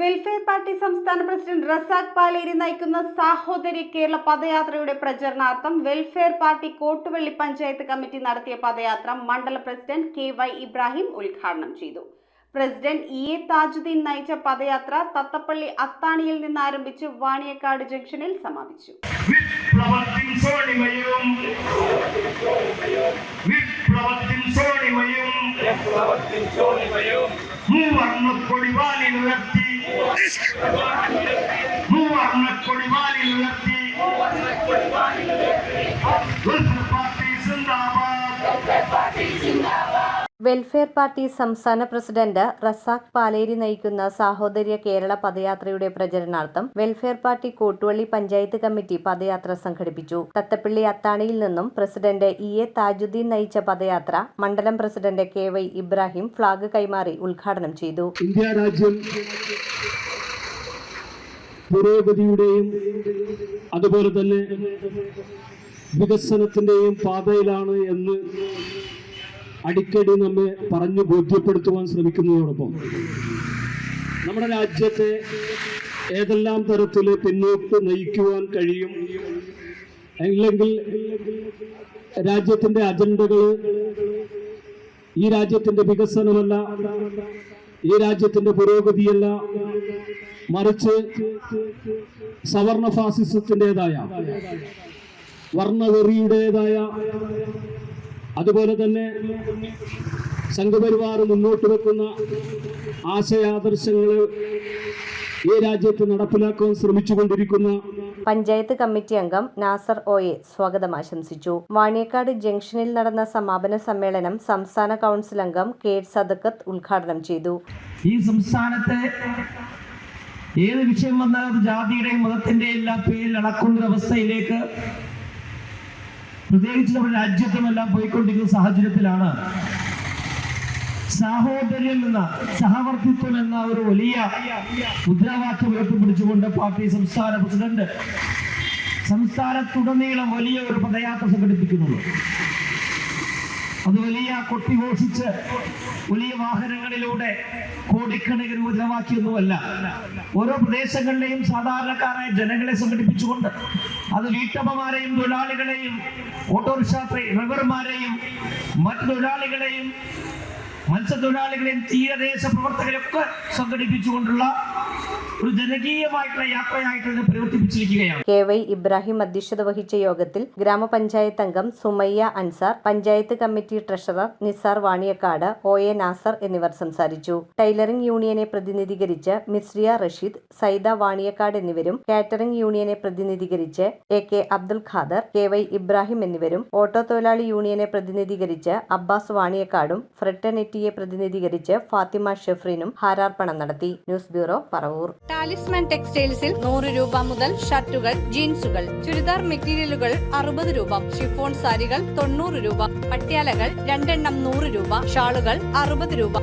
Welfare party സംസ്ഥാന president Razak Paleri നയിക്കുന്ന സാഹോദര്യ കേരള പദയാത്രയുടെ പ്രചരണാർത്ഥം welfare party Kottuvally panchayat committee നടത്തിയ പദയാത്ര മണ്ഡല പ്രസിഡന്റ് കെ വൈ ഇബ്രാഹിം ഉദ്ഘാടനം ചെയ്തു. പ്രസിഡന്റ് ഇ എ താജുദ്ദീൻ നയിച്ച പദയാത്ര തത്തപ്പള്ളി അത്താണിയിൽ നിന്ന് ആരംഭിച്ച് വാണിയക്കാട് ജംഗ്ഷനിൽ സമാപിച്ചു. വിപ്ലവത്തിൻ Listen to Fatih Zindabad. Listen to Fatih Zindabad. Welfare party സംസ്ഥാന പ്രസിഡന്റ് റസാഖ് പാലേരി നയിക്കുന്ന സാഹോദര്യ കേരള പദയാത്രയുടെ പ്രചരണാർത്ഥം welfare party Kottuvally panchayat committee പദയാത്ര സംഘടിപ്പിച്ചു. തത്തപ്പള്ളി അത്താണിയിൽ നിന്നും പ്രസിഡന്റ് ഇ എ താജുദ്ദീൻ നയിച്ച പദയാത്ര മണ്ഡലം president K Y Ibrahim flag കൈമാറി ഉദ്ഘാടനം ചെയ്തു. ഇന്ത്യ രാജ്യം പുരോഗതിയുടെയും അതുപോലെ തന്നെ വികസനത്തിന്റെയും പാതയിലാണ് എന്ന് അടിക്കടി നമ്മെ പറഞ്ഞു ബോധ്യപ്പെടുത്തുവാൻ ശ്രമിക്കുന്നതോടൊപ്പം നമ്മുടെ രാജ്യത്തെ ഏതെല്ലാം തരത്തിൽ പിന്നോട്ട് നയിക്കുവാൻ കഴിയും? അല്ലെങ്കിൽ രാജ്യത്തിന്റെ അജണ്ടകൾ ഈ രാജ്യത്തിന്റെ വികസനമല്ല ഈ രാജ്യത്തിന്റെ പുരോഗതിയല്ല മറിച്ച് സവർണ ഫാസിസത്തിന്റെതായ വർണവെറിയുടേതായ അതുപോലെ തന്നെ സംഘപരിവാർ മുന്നോട്ട് വെക്കുന്ന ആശയാദർശങ്ങൾ ഈ രാജ്യത്ത് നടപ്പിലാക്കാൻ ശ്രമിച്ചുകൊണ്ടിരിക്കുന്ന പഞ്ചായത്ത് കമ്മിറ്റി അംഗം നാസർ ഒ എ സ്വാഗതം ആശംസിച്ചു. വാണിയക്കാട് ജംഗ്ഷനിൽ നടന്ന സമാപന സമ്മേളനം സംസ്ഥാന കൗൺസിൽ അംഗം കെ സദക്കത്ത് ഉദ്ഘാടനം ചെയ്തു. ഈ സംസ്ഥാനത്തെ ഏത് വിഷയം വന്നാലും ജാതിയുടെയും മതത്തിന്റെയും എല്ലാ പേരിൽ അളക്കുന്ന ഒരു അവസ്ഥയിലേക്ക് പ്രത്യേകിച്ച് നമ്മുടെ രാജ്യത്തുമെല്ലാം പോയിക്കൊണ്ടിരിക്കുന്ന സാഹചര്യത്തിലാണ്. സാഹോദര്യം എന്ന സഹവർത്തിത്വം എന്ന ഒരു വലിയ മുദ്രാവാക്യം ഉയർത്തിപ്പിടിച്ചുകൊണ്ട് പാർട്ടി സംസ്ഥാന പ്രസിഡന്റ് സംസ്ഥാനത്തുടനീളം വലിയ ഒരു പദയാത്ര സംഘടിപ്പിക്കുന്നുള്ളൂ. അത് വലിയ കൊട്ടിഘോഷിച്ച് വലിയ വാഹനങ്ങളിലൂടെ കോടിക്കണക്കിന് മുദ്രാവാക്യമൊന്നുമല്ല ഓരോ പ്രദേശങ്ങളിലെയും സാധാരണക്കാരായ ജനങ്ങളെ സംഘടിപ്പിച്ചുകൊണ്ട് അത് വീട്ടമ്മമാരെയും തൊഴിലാളികളെയും ഓട്ടോറിക്ഷ ഡ്രൈവർമാരെയും മറ്റു തൊഴിലാളികളെയും മത്സ്യത്തൊഴിലാളികളെയും തീരദേശ പ്രവർത്തകരൊക്കെ സംഘടിപ്പിച്ചുകൊണ്ടുള്ള ഒരു ജനകീയമായിട്ടുള്ള യാത്രയായിട്ട് പ്രവർത്തിപ്പിച്ചിരിക്കുകയാണ്. കെ വൈ ഇബ്രാഹിം അധ്യക്ഷത വഹിച്ച യോഗത്തിൽ ഗ്രാമപഞ്ചായത്ത് അംഗം Sumayya Ansar panchayat committee treasurer Nisar Vaniyakkad O A Nasar എന്നിവർ സംസാരിച്ചു. ടൈലറിംഗ് യൂണിയനെ പ്രതിനിധീകരിച്ച് മിസ്രിയ റഷീദ് സൈദ വാണിയക്കാട് എന്നിവരും കാറ്ററിംഗ് യൂണിയനെ പ്രതിനിധീകരിച്ച് A K Abdul Khader K Y Ibrahim എന്നിവരും ഓട്ടോ തൊഴിലാളി യൂണിയനെ പ്രതിനിധീകരിച്ച് അബ്ബാസ് വാണിയക്കാടും ഫ്രട്ടനെറ്റിയെ പ്രതിനിധീകരിച്ച് ഫാത്തിമ ഷെഫ്രീനും ഹാരാർപ്പണം നടത്തി. News bureau Paravur. ടാലിസ്മാൻ ടെക്സ്റ്റൈൽസിൽ നൂറ് രൂപ മുതൽ ഷർട്ടുകൾ ജീൻസുകൾ ചുരിദാർ മെറ്റീരിയലുകൾ അറുപത് രൂപ ഷിഫോൺ സാരികൾ തൊണ്ണൂറ് രൂപ പട്യാലകൾ രണ്ടെണ്ണം നൂറ് രൂപ ഷാളുകൾ അറുപത് രൂപ.